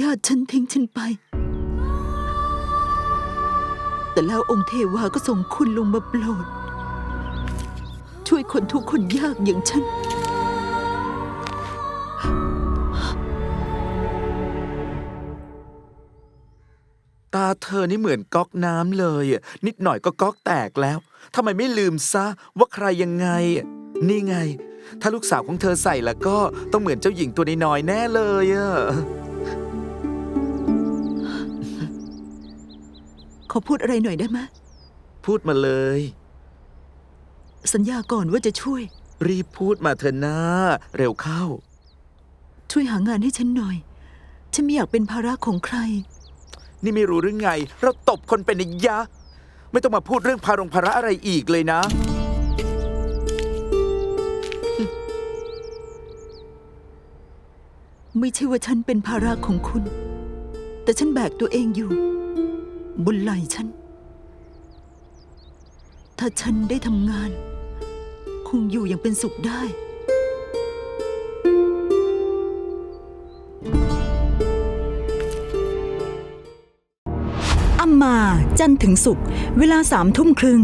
ญาติฉันทิ้งฉันไป แต่แล้วองค์เทวาก็ส่งคุณลงมาโปรด ช่วยคนทุกคนยากอย่างฉัน ตาเธอนี่เหมือนก๊อกน้ำเลยอะนิดหน่อยก็ก๊อกแตกแล้วทำไมไม่ลืมซะว่าใครยังไง นี่ไง ถ้าลูกสาวของเธอใส่แล้วก็ต้องเหมือนเจ้าหญิงตัวน้อยๆแน่เลยอะ อพูดอะไรหน่อยได้ไหมพูดมาเลย สัญญาก่อนว่าจะช่วย รีบพูดมาเถอะนะเร็วเข้า ช่วยหางานให้ฉันหน่อย ฉันไม่อยากเป็นภาระของใคร นี่ไม่รู้หรือไง เราตบคนเป็นนยะ ไม่ต้องมาพูดเรื่องภารงภาระอะไรอีกเลยนะ ไม่ใช่ว่าฉันเป็นภาระของคุณ แต่ฉันแบกตัวเองอยู่ บนไหล่ฉัน ถ้าฉันได้ทำงาน คงอยู่อย่างเป็นสุขได้อัมมาจันทร์ถึงสุข เวลาสามทุ่มครึ่ง